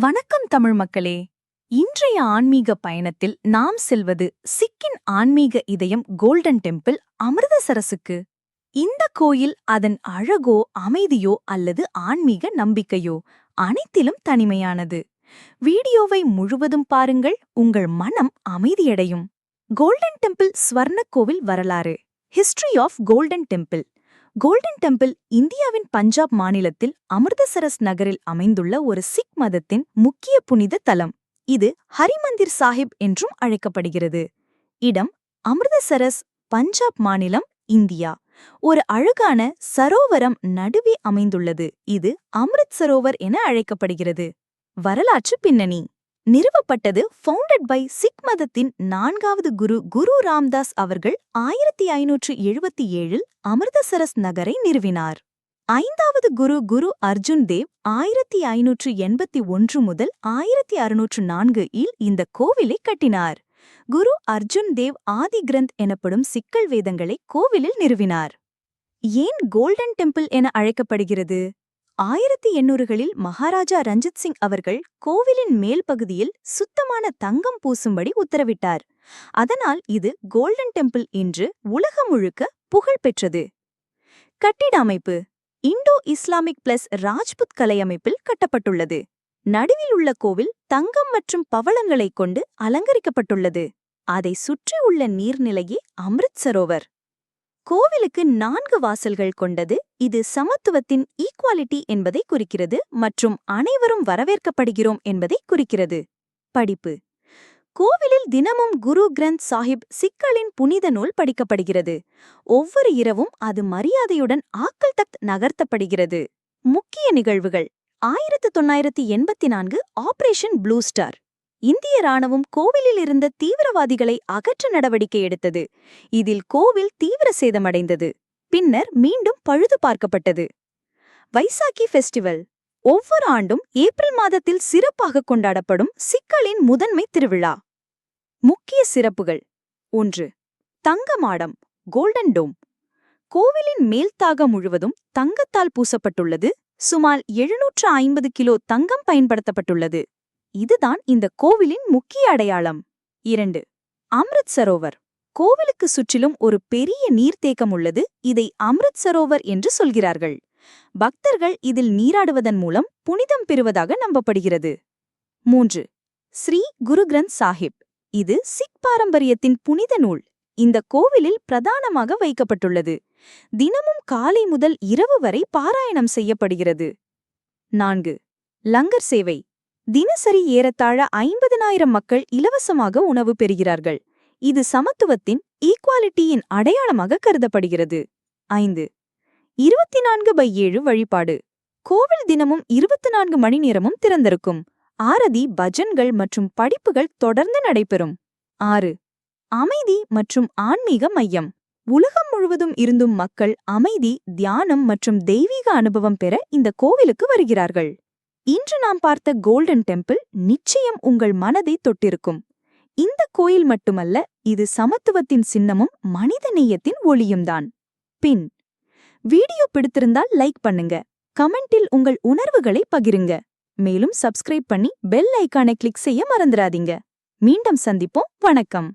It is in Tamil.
வணக்கம் தமிழ் மக்களே. இன்றைய ஆன்மீக பயணத்தில் நாம் செல்வது சிக்கின் ஆன்மீக இதயம் கோல்டன் டெம்பிள் அமிர்தசரசுக்கு. இந்த கோயில் அதன் அழகோ அமைதியோ அல்லது ஆன்மீக நம்பிக்கையோ அனைத்திலும் தனிமையானது. வீடியோவை முழுவதும் பாருங்கள் உங்கள் மனம் அமைதியடையும். கோல்டன் டெம்பிள் ஸ்வர்ண கோவில் வரலாறு. History of golden temple. Golden temple இந்தியாவின் பஞ்சாப் மாநிலத்தில் அமிர்தசரஸ் நகரில் அமைந்துள்ள ஒரு சிக் மதத்தின் முக்கிய புனித தலம். இது ஹரிமந்திர் சாஹிப் என்றும் அழைக்கப்படுகிறது. இடம் அமிர்தசரஸ் பஞ்சாப் மாநிலம் இந்தியா. ஒரு அழகான சரோவரம் நடுவே அமைந்துள்ளது. இது அமிர்த் சரோவர் என அழைக்கப்படுகிறது. வரலாற்று பின்னணி. நிறுவப்பட்டது ஃபவுண்டட் பை சிக் மதத்தின் நான்காவது குரு குரு ராம்தாஸ் அவர்கள் ஆயிரத்தி ஐநூற்று எழுபத்தி ஏழில் அமிர்தசரஸ் நகரை நிறுவினார். ஐந்தாவது குரு குரு அர்ஜுன் தேவ் ஆயிரத்தி ஐநூற்று எண்பத்தி ஒன்று முதல் ஆயிரத்தி அறுநூற்று நான்கு இல் இந்த கோவிலை கட்டினார். குரு அர்ஜுன் தேவ் ஆதி கிரந்த் எனப்படும் சிக்கல் வேதங்களை கோவிலில் நிறுவினார். ஏன் கோல்டன் டெம்பிள் என அழைக்கப்படுகிறது? ஆயிரத்தி எண்ணூறுகளில் மகாராஜா ரஞ்சித் சிங் அவர்கள் கோவிலின் மேல் பகுதியில் சுத்தமான தங்கம் பூசும்படி உத்தரவிட்டார். அதனால் இது கோல்டன் டெம்பிள் என்று உலகம் முழுக்க புகழ் பெற்றது. கட்டிட அமைப்பு இண்டோ இஸ்லாமிக் பிளஸ் ராஜ்புத் கலை அமைப்பில் கட்டப்பட்டுள்ளது. நடுவில் உள்ள கோவில் தங்கம் மற்றும் பவளங்களைக் கொண்டு அலங்கரிக்கப்பட்டுள்ளது. அதை சுற்றியுள்ள நீர்நிலையே அம்ரித் சரோவர் கோவிலுக்கு நான்கு வாசல்கள் கொண்டது. இது சமத்துவத்தின் ஈக்குவாலிட்டி என்பதை குறிக்கிறது மற்றும் அனைவரும் வரவேற்கப்படுகிறோம் என்பதை குறிக்கிறது. படிப்பு. கோவிலில் தினமும் குரு கிரந்த் சாஹிப் சிக்கலின் புனித நூல் படிக்கப்படுகிறது. ஒவ்வொரு இரவும் அது மரியாதையுடன் ஆக்கல் தக்த் நகர்த்தப்படுகிறது. முக்கிய நிகழ்வுகள். ஆயிரத்து தொள்ளாயிரத்தி எண்பத்தி நான்கு ஆபரேஷன் ப்ளூ ஸ்டார். இந்திய ராணுவம் கோவிலில் இருந்த தீவிரவாதிகளை அகற்ற நடவடிக்கை எடுத்தது. இதில் கோவில் தீவிர சேதமடைந்தது. பின்னர் மீண்டும் பழுது பார்க்கப்பட்டது. வைசாக்கி ஃபெஸ்டிவல் ஒவ்வொரு ஆண்டும் ஏப்ரல் மாதத்தில் சிறப்பாக கொண்டாடப்படும் சிக்கலின் முதன்மை திருவிழா. முக்கிய சிறப்புகள் ஒன்று. தங்க மாடம் கோல்டன் டோம். கோவிலின் மேல்தாக முழுவதும் தங்கத்தால் பூசப்பட்டுள்ளது. சுமார் எழுநூற்று ஐம்பது கிலோ தங்கம் பயன்படுத்தப்பட்டுள்ளது. இதுதான் இந்த கோவிலின் முக்கிய அடையாளம். இரண்டு அம்ரித் சரோவர். கோவிலுக்கு சுற்றிலும் ஒரு பெரிய நீர்த்தேக்கம் உள்ளது. இதை அம்ரித் சரோவர் என்று சொல்கிறார்கள். பக்தர்கள் இதில் நீராடுவதன் மூலம் புனிதம் பெறுவதாக நம்பப்படுகிறது. மூன்று ஸ்ரீ குரு கிரந்த் சாஹிப். இது சிக் பாரம்பரியத்தின் புனித நூல். இந்த கோவிலில் பிரதானமாக வைக்கப்பட்டுள்ளது. தினமும் காலை முதல் இரவு வரை பாராயணம் செய்யப்படுகிறது. நான்கு லங்கர் சேவை. தினசரி ஏறத்தாழ ஐம்பதனாயிரம் மக்கள் இலவசமாக உணவு பெறுகிறார்கள். இது சமத்துவத்தின் ஈக்குவாலிட்டியின் அடையாளமாக கருதப்படுகிறது. ஐந்து. இருபத்தி நான்கு பை ஏழு வழிபாடு. கோவில் தினமும் இருபத்தி நான்கு மணி நேரமும் திறந்திருக்கும். ஆரதி பஜன்கள் மற்றும் படிப்புகள் தொடர்ந்து நடைபெறும். ஆறு. அமைதி மற்றும் ஆன்மீக மையம். உலகம் முழுவதும் இருந்தும் மக்கள் அமைதி தியானம் மற்றும் தெய்வீக அனுபவம் பெற இந்த கோவிலுக்கு வருகிறார்கள். இன்று நாம் பார்த்த கோல்டன் டெம்பிள் நிச்சயம் உங்கள் மனதை தொட்டிருக்கும். இந்த கோயில் மட்டுமல்ல இது சமத்துவத்தின் சின்னமும் மனித நேயத்தின் ஒளியும்தான். பின் வீடியோ பிடித்திருந்தால் லைக் பண்ணுங்க. கமெண்டில் உங்கள் உணர்வுகளை பகிருங்க. மேலும் சப்ஸ்கிரைப் பண்ணி பெல் ஐக்கானை கிளிக் செய்ய மறந்துடாதீங்க. மீண்டும் சந்திப்போம். வணக்கம்.